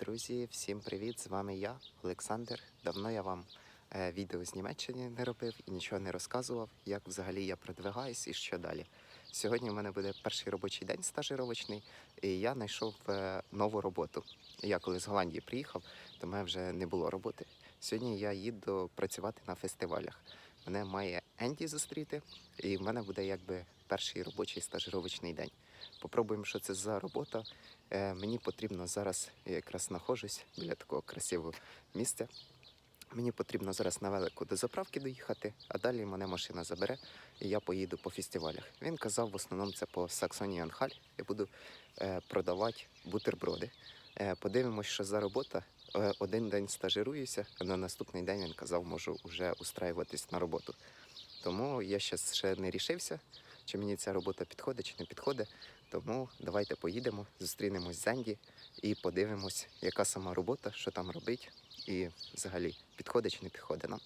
Друзі, всім привіт! З вами я, Олександр. Давно я вам е, відео з Німеччини не робив і нічого не розказував, як взагалі я продвигаюсь і що далі. Сьогодні в мене буде перший робочий день стажировочний, і я знайшов е, нову роботу. Я коли з Голландії приїхав, то в мене вже не було роботи. Сьогодні я їду працювати на фестивалях. Мене має Енді зустріти, і в мене буде якби перший робочий стажировочний день. Попробуємо, що це за робота. Е, мені потрібно зараз, я якраз знаходжусь біля такого красивого місця. Мені потрібно зараз на велику до заправки доїхати, а далі мене машина забере, і я поїду по фестивалях. Він казав, в основному це по Саксонії Анхаль. Я буду е, продавати бутерброди. Е, подивимось, що за робота. Е, один день стажируюся, а на наступний день він казав, можу вже устраюватись на роботу. Тому я ще ще не рішився, чи мені ця робота підходить, чи не підходить. Тому давайте поїдемо, зустрінемось з Енді і подивимось, яка сама робота, що там робить, і взагалі підходить чи не підходить нам.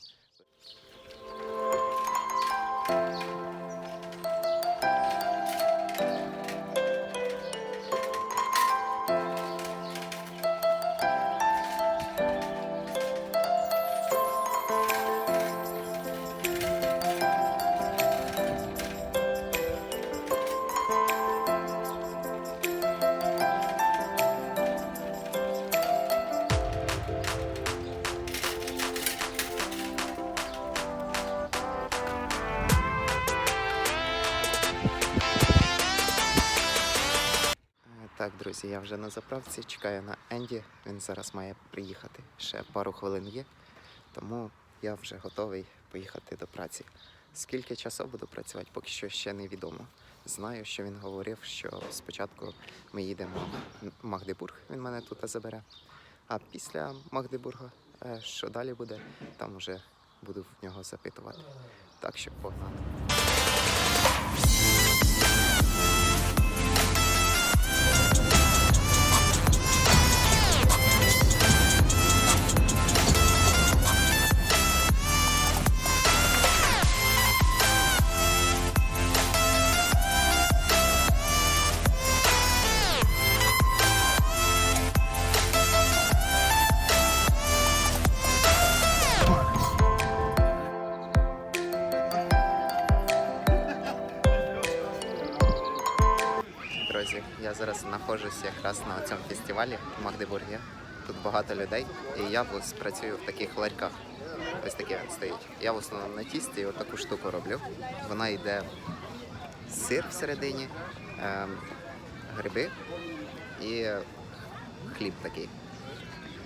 Так, друзі, я вже на заправці, чекаю на Енді. Він зараз має приїхати. Ще пару хвилин є, тому я вже готовий поїхати до праці. Скільки часу буду працювати, поки що ще невідомо. Знаю, що він говорив, що спочатку ми їдемо в Магдебург, він мене тут забере. А після Магдебурга, е, що далі буде, там вже буду в нього запитувати. Так що погнали. Я зараз знаходжусь якраз на цьому фестивалі в Магдебургі. Тут багато людей, і я ось працюю в таких ларьках. Ось такі стоїть. Я в основному на тісті таку штуку роблю. Вона йде сир всередині, ем, гриби і хліб такий.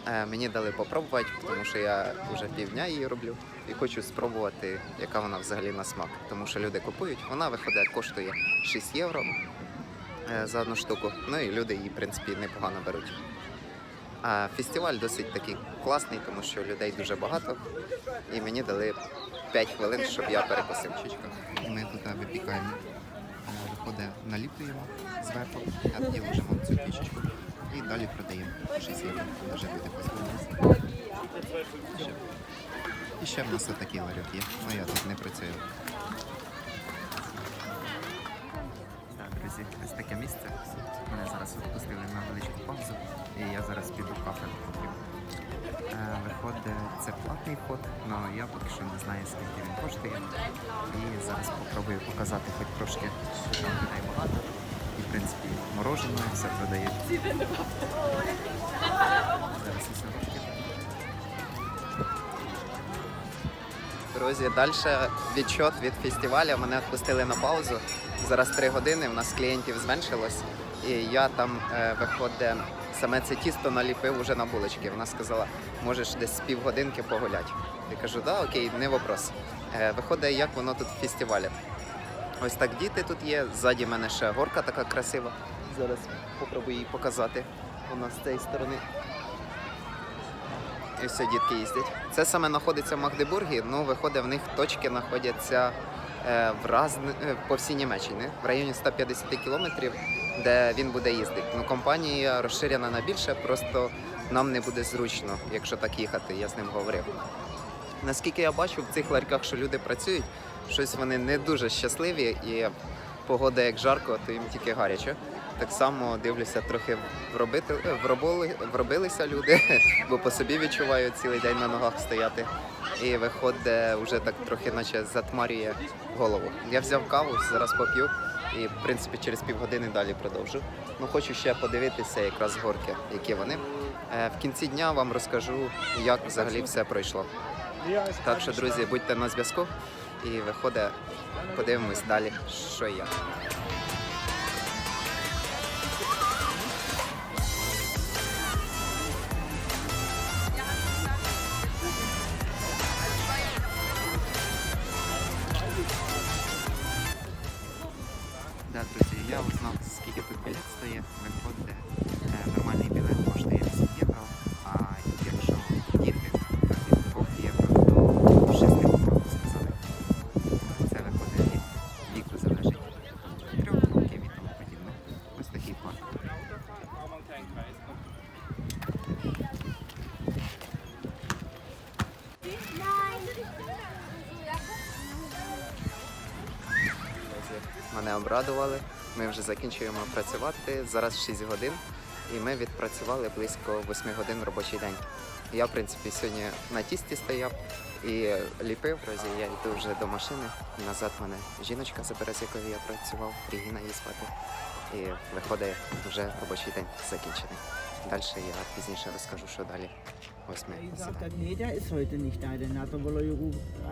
Е, мені дали попробувати, тому що я вже півдня її роблю і хочу спробувати, яка вона взагалі на смак. Тому що люди купують, вона виходить, коштує 6 євро за одну штуку. Ну і люди її, в принципі, непогано беруть. А фестиваль досить такий класний, тому що людей дуже багато. І мені дали 5 хвилин, щоб я перекусив чічка. Ми тут випікаємо. Е, Виходить, наліплюємо зверху, а тоді ложимо цю пічечку і далі продаємо 6 євро. Дуже люди позбулися. І ще в нас отакий ларьок є. Ну я тут не працюю. Друзі, ось таке місце. Мене зараз відпустили на величку паузу, і я зараз піду кафе поп'ю. Е, Виходить, це платний вход, але я поки що не знаю, скільки він коштує. І зараз попробую показати хоч трошки, що там людей багато. І, в принципі, мороженое, все продають. Зараз усе розкину. Друзі, далі відчот від фестивалю. Мене відпустили на паузу. Зараз три години. У нас клієнтів зменшилось. І я там е, виходить, саме це тісто наліпив уже на булочки. Вона сказала, можеш десь півгодинки погуляти. Я кажу, да, окей, не вопрос. Е, виходить, як воно тут в фестивалі. Ось так діти тут є. Ззаді мене ще горка така красива. Зараз попробую її показати. Вона з цієї сторони. І все, дітки їздять. Це саме знаходиться в Магдебургі, ну виходить, в них точки знаходяться е, в раз, е, по всій Німеччині, в районі 150 кілометрів, де він буде їздити. Ну, компанія розширена на більше, просто нам не буде зручно, якщо так їхати, я з ним говорив. Наскільки я бачу в цих ларьках, що люди працюють, щось вони не дуже щасливі, і погода як жарко, то їм тільки гаряче. Так само дивлюся, трохи вробити, вробили, вробилися люди, бо по собі відчуваю цілий день на ногах стояти. І виходить, вже так трохи наче затмарює голову. Я взяв каву, зараз поп'ю і, в принципі, через півгодини далі продовжу. Ну, хочу ще подивитися якраз горки, які вони. Е, В кінці дня вам розкажу, як взагалі все пройшло. Так що, друзі, будьте на зв'язку і виходить, подивимось далі, що і. Да, друзі, я узнав, скільки тут білет стоїть. Виходить, Мене обрадували. Ми вже закінчуємо працювати. Зараз 6 годин, і ми відпрацювали близько 8 годин робочий день. Я, в принципі, сьогодні на тісті стояв і ліпив. Друзі, я йду вже до машини. Назад мене жіночка забере, з якою я працював, Регіна її звати. І виходить, вже робочий день закінчений. Далі я пізніше розкажу, що далі. Ось ми der ist heute nicht da. Den hat er wohl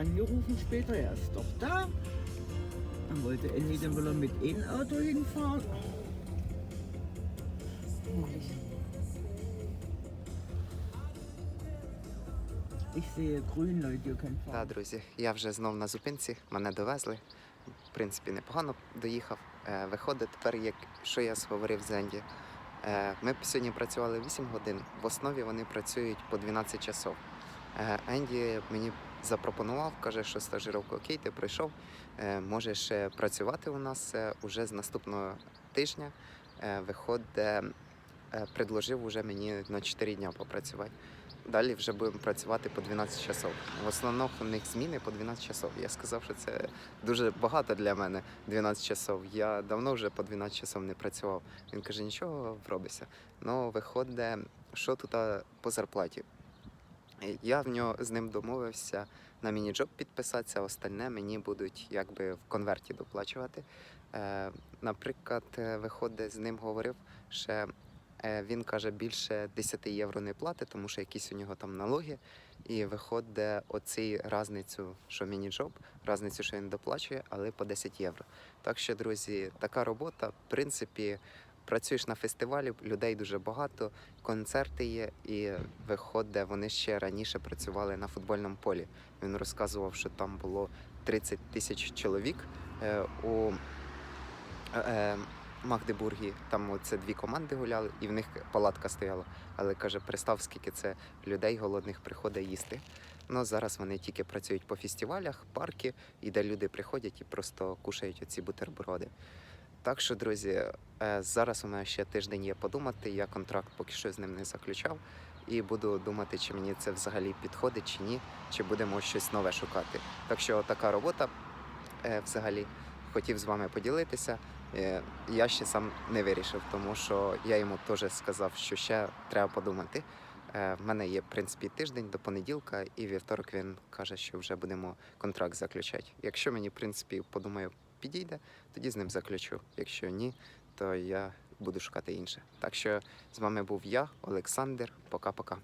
angerufen, später er ist doch da. Dann wollte Andy dann wohl mit dem Auto hinfahren. Ich друзі, я вже знов на зупинці, мене довезли. В принципі, непогано доїхав. Е, Виходить тепер, як що я говорив з Енді. Е, Ми сьогодні працювали 8 годин, в основі вони працюють по 12 часов. Е, Енді мені запропонував, каже, що стажировка окей, ти пройшов. е, Можеш е, працювати у нас уже з наступного тижня. Виходить, предложив уже мені на 4 дня попрацювати. Далі вже будемо працювати по 12 часов. В основному у них зміни по 12 часов. Я сказав, що це дуже багато для мене 12 часов. Я давно вже по 12 часов не працював. Він каже, нічого вробися. Ну, виходить, що тут по зарплаті. Я в нього з ним домовився на міні-джоб підписатися, остальне мені будуть якби в конверті доплачувати. Е, наприклад, е, виходить, з ним говорив, ще е, він каже, більше 10 євро не платить, тому що якісь у нього там налоги. І виходить оцей разницю, що міні-джоб, разницю, що він доплачує, але по 10 євро. Так що, друзі, така робота, в принципі, працюєш на фестивалі, людей дуже багато, концерти є, і виходить, вони ще раніше працювали на футбольному полі. Він розказував, що там було 30 тисяч чоловік е, у е, е, Магдебургі. Там це дві команди гуляли, і в них палатка стояла. Але каже, представ, скільки це людей голодних приходить їсти. Ну зараз вони тільки працюють по фестивалях, парки, і де люди приходять і просто кушають оці бутерброди. Так що, друзі, е, зараз у мене ще тиждень є подумати. Я контракт поки що з ним не заключав. І буду думати, чи мені це взагалі підходить, чи ні, чи будемо щось нове шукати. Так що така робота е, взагалі хотів з вами поділитися. Е, Я ще сам не вирішив, тому що я йому теж сказав, що ще треба подумати. В мене є, в принципі, тиждень до понеділка, і вівторок він каже, що вже будемо контракт заключати. Якщо мені, в принципі, подумаю, підійде, тоді з ним заключу. Якщо ні, то я буду шукати інше. Так що з вами був я, Олександр. Пока-пока.